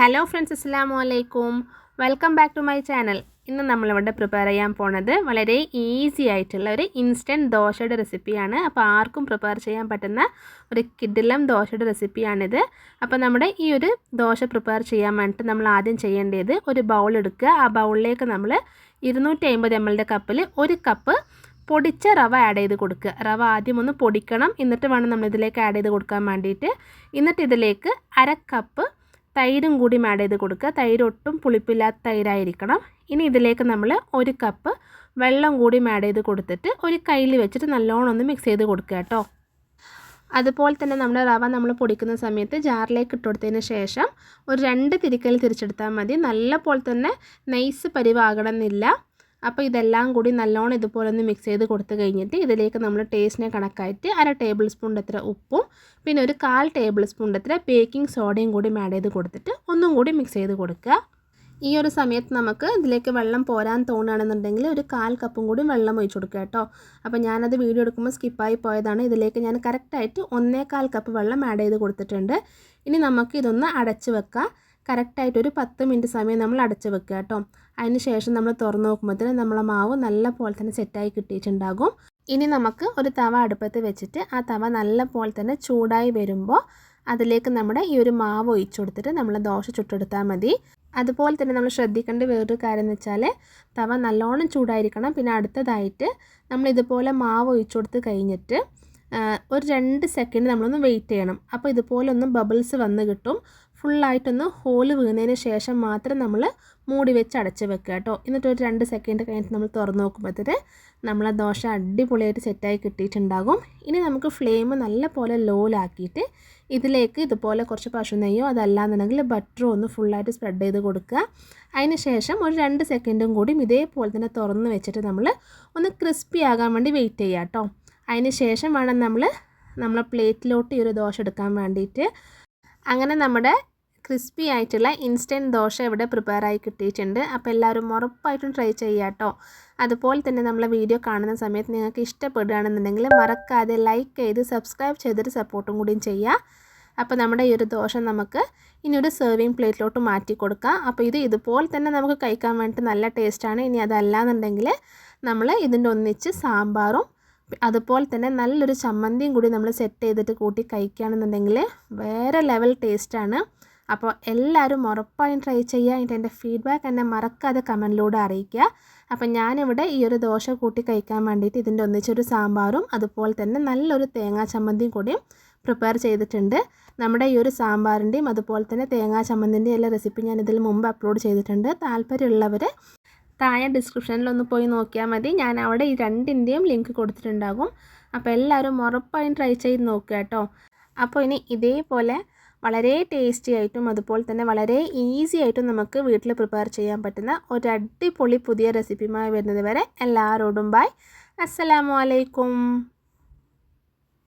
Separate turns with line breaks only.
Hello friends അസ്സാം വലൈക്കും welcome back to my channel. ഇന്ന് നമ്മളിവിടെ പ്രിപ്പയർ ചെയ്യാൻ പോണത് വളരെ ഈസി ആയിട്ടുള്ള ഒരു ഇൻസ്റ്റന്റ് ദോശയുടെ റെസിപ്പിയാണ്. അപ്പോൾ ആർക്കും പ്രിപ്പയർ ചെയ്യാൻ പറ്റുന്ന ഒരു കിഡിലം ദോശയുടെ റെസിപ്പിയാണിത്. അപ്പോൾ നമ്മുടെ ഈ ഒരു ദോശ പ്രിപ്പയർ ചെയ്യാൻ വേണ്ടിയിട്ട് നമ്മൾ ആദ്യം ചെയ്യേണ്ടത് ഒരു ബൗൾ എടുക്കുക. ആ ബൗളിലേക്ക് നമ്മൾ ഇരുന്നൂറ്റി അമ്പത് എം എല്ലിന്റെ കപ്പിൽ ഒരു കപ്പ് പൊടിച്ച റവ ആഡ് ചെയ്ത് കൊടുക്കുക. റവ ആദ്യം ഒന്ന് പൊടിക്കണം. എന്നിട്ട് വേണം നമ്മൾ ഇതിലേക്ക് ആഡ് ചെയ്ത് കൊടുക്കാൻ വേണ്ടിയിട്ട്. എന്നിട്ട് ഇതിലേക്ക് അര കപ്പ് തൈരും കൂടി ആഡ് ചെയ്ത് കൊടുക്കുക. തൈര് ഒട്ടും പുളിപ്പില്ലാത്ത തൈരായിരിക്കണം. ഇനി ഇതിലേക്ക് നമ്മൾ ഒരു കപ്പ് വെള്ളം കൂടി ആഡ് ചെയ്ത് കൊടുത്തിട്ട് ഒരു കയ്യിൽ വെച്ചിട്ട് നല്ലോണം ഒന്ന് മിക്സ് ചെയ്ത് കൊടുക്കുക കേട്ടോ. അതുപോലെ തന്നെ നമ്മുടെ റവ നമ്മൾ പൊടിക്കുന്ന സമയത്ത് ജാറിലേക്ക് ഇട്ട് കൊടുത്തതിന് ശേഷം ഒരു രണ്ട് തിരിക്കൽ തിരിച്ചെടുത്താൽ മതി. നല്ല പോലെ തന്നെ നൈസ് പരിവാകണമെന്നില്ല. അപ്പോൾ ഇതെല്ലാം കൂടി നല്ലോണം ഇതുപോലെ ഒന്ന് മിക്സ് ചെയ്ത് കൊടുത്തു കഴിഞ്ഞിട്ട് ഇതിലേക്ക് നമ്മൾ ടേസ്റ്റിനെ കണക്കായിട്ട് അര ടേബിൾ സ്പൂണിന്റെ അത്ര ഉപ്പും പിന്നെ ഒരു കാൽ ടേബിൾ സ്പൂണിന്റെ അത്ര ബേക്കിംഗ് സോഡയും കൂടി ആഡ് ചെയ്ത് കൊടുത്തിട്ട് ഒന്നും കൂടി മിക്സ് ചെയ്ത് കൊടുക്കുക. ഈ ഒരു സമയത്ത് നമുക്ക് ഇതിലേക്ക് വെള്ളം പോരാൻ തോന്നുകയാണെന്നുണ്ടെങ്കിൽ ഒരു കാൽ കപ്പും കൂടി വെള്ളം ഒഴിച്ചു കൊടുക്കുക കേട്ടോ. അപ്പോൾ ഞാനത് വീഡിയോ എടുക്കുമ്പോൾ സ്കിപ്പായി പോയതാണ്. ഇതിലേക്ക് ഞാൻ കറക്റ്റായിട്ട് ഒന്നേകാൽ കപ്പ് വെള്ളം ആഡ് ചെയ്ത് കൊടുത്തിട്ടുണ്ട്. ഇനി നമുക്ക് ഇതൊന്ന് അടച്ച് വെക്കാം. കറക്റ്റായിട്ട് ഒരു പത്ത് മിനിറ്റ് സമയം നമ്മൾ അടച്ച് വെക്കുക കേട്ടോ. അതിന് ശേഷം നമ്മൾ തുറന്ന് നോക്കുമ്പോഴത്തേന് നമ്മളെ മാവ് നല്ല പോലെ തന്നെ സെറ്റായി കിട്ടിയിട്ടുണ്ടാകും. ഇനി നമുക്ക് ഒരു തവ അടുപ്പത്ത് വെച്ചിട്ട് ആ തവ നല്ല പോലെ തന്നെ ചൂടായി വരുമ്പോൾ അതിലേക്ക് നമ്മുടെ ഈ ഒരു മാവ് ഒഴിച്ചു കൊടുത്തിട്ട് നമ്മൾ ദോശ ചുട്ടെടുത്താൽ മതി. അതുപോലെ തന്നെ നമ്മൾ ശ്രദ്ധിക്കേണ്ട വേറൊരു കാര്യം എന്ന് വെച്ചാൽ തവ നല്ലോണം ചൂടായിരിക്കണം. പിന്നെ അടുത്തതായിട്ട് നമ്മൾ ഇതുപോലെ മാവ് ഒഴിച്ചു കൊടുത്ത് കഴിഞ്ഞിട്ട് ഒരു രണ്ട് സെക്കൻഡ് നമ്മളൊന്ന് വെയിറ്റ് ചെയ്യണം. അപ്പോൾ ഇതുപോലെ ഒന്ന് ബബിൾസ് വന്ന് കിട്ടും. ഫുള്ളായിട്ടൊന്ന് ഹോൾ വീണതിന് ശേഷം മാത്രം നമ്മൾ മൂടി വെച്ച് അടച്ച് വെക്കുക കേട്ടോ. എന്നിട്ട് ഒരു രണ്ട് സെക്കൻഡ് കഴിഞ്ഞിട്ട് നമ്മൾ തുറന്ന് നോക്കുമ്പോഴത്തേന് നമ്മളെ ദോശ അടിപൊളിയായിട്ട് സെറ്റായി കിട്ടിയിട്ടുണ്ടാകും. ഇനി നമുക്ക് ഫ്ലെയിം നല്ല പോലെ ലോലാക്കിയിട്ട് ഇതിലേക്ക് ഇതുപോലെ കുറച്ച് പശു നെയ്യോ അതല്ലാന്നുണ്ടെങ്കിൽ ബട്ടറോ ഒന്ന് ഫുള്ളായിട്ട് സ്പ്രെഡ് ചെയ്ത് കൊടുക്കുക. അതിന് ശേഷം ഒരു രണ്ട് സെക്കൻഡും കൂടി ഇതേപോലെ തന്നെ തുറന്ന് വെച്ചിട്ട് നമ്മൾ ഒന്ന് ക്രിസ്പി ആകാൻ വേണ്ടി വെയിറ്റ് ചെയ്യുക കേട്ടോ. അതിന് ശേഷം വേണം നമ്മൾ നമ്മളെ പ്ലേറ്റിലോട്ട് ഈ ഒരു ദോശ എടുക്കാൻ വേണ്ടിയിട്ട്. അങ്ങനെ നമ്മുടെ ക്രിസ്പി ആയിട്ടുള്ള ഇൻസ്റ്റന്റ് ദോശ ഇവിടെ പ്രിപ്പയർ ആയി കിട്ടിയിട്ടുണ്ട്. അപ്പോൾ എല്ലാവരും ഉറപ്പായിട്ടും ട്രൈ ചെയ്യാട്ടോ അതുപോലെ തന്നെ നമ്മളെ വീഡിയോ കാണുന്ന സമയത്ത് നിങ്ങൾക്ക് ഇഷ്ടപ്പെടുകയാണെന്നുണ്ടെങ്കിൽ മറക്കാതെ ലൈക്ക് ചെയ്ത് സബ്സ്ക്രൈബ് ചെയ്തിട്ട് സപ്പോർട്ടും കൂടിയും ചെയ്യുക. അപ്പോൾ നമ്മുടെ ഈ ഒരു ദോശ നമുക്ക് ഇനി ഒരു സെർവിങ് പ്ലേറ്റിലോട്ട് മാറ്റി കൊടുക്കാം. അപ്പോൾ ഇത് ഇതുപോലെ തന്നെ നമുക്ക് കഴിക്കാൻ വേണ്ടിയിട്ട് നല്ല ടേസ്റ്റാണ് ഇനി അതല്ലാന്നുണ്ടെങ്കിൽ നമ്മൾ ഇതിന്റെ ഒന്നിച്ച് സാമ്പാറും അതുപോലെ തന്നെ നല്ലൊരു ചമ്മന്തിയും കൂടി നമ്മൾ സെറ്റ് ചെയ്തിട്ട് കൂട്ടി കഴിക്കുകയാണെന്നുണ്ടെങ്കിൽ വേറെ ലെവൽ ടേസ്റ്റാണ് അപ്പോൾ എല്ലാവരും ഉറപ്പായും ട്രൈ ചെയ്യുക. എന്നിട്ട് എന്റെ ഫീഡ്ബാക്ക് എന്നെ മറക്കാതെ കമന്റിലൂടെ അറിയിക്കുക. അപ്പം ഞാനിവിടെ ഈ ഒരു ദോശ കൂട്ടി കഴിക്കാൻ വേണ്ടിയിട്ട് ഇതിന്റെ ഒന്നിച്ചൊരു സാമ്പാറും അതുപോലെ തന്നെ നല്ലൊരു തേങ്ങാ ചമ്മന്തിയും കൂടിയും പ്രിപ്പയർ ചെയ്തിട്ടുണ്ട്. നമ്മുടെ ഈ ഒരു സാമ്പാറിന്റെയും അതുപോലെ തന്നെ തേങ്ങാ ചമ്മന്തിന്റെയും എല്ലാ റെസിപ്പി ഞാൻ ഇതിൽ മുമ്പ് അപ്ലോഡ് ചെയ്തിട്ടുണ്ട്. താല്പര്യമുള്ളവർ താഴെ ഡിസ്ക്രിപ്ഷനിൽ ഒന്ന് പോയി നോക്കിയാൽ മതി. ഞാൻ അവിടെ ഈ രണ്ടിന്റെയും ലിങ്ക് കൊടുത്തിട്ടുണ്ടാകും. അപ്പോൾ എല്ലാവരും ഉറപ്പായും ട്രൈ ചെയ്ത് നോക്കുക കേട്ടോ. അപ്പോൾ ഇനി ഇതേപോലെ വളരെ ടേസ്റ്റി ആയിട്ടും അതുപോലെ തന്നെ വളരെ ഈസി ആയിട്ടും നമുക്ക് വീട്ടിൽ പ്രിപ്പയർ ചെയ്യാൻ പറ്റുന്ന ഒരു അടിപൊളി പുതിയ റെസിപ്പിയുമായി വരുന്നത് വരെ എല്ലാവരോടും ബൈ അസ്സലാമു അലൈക്കും.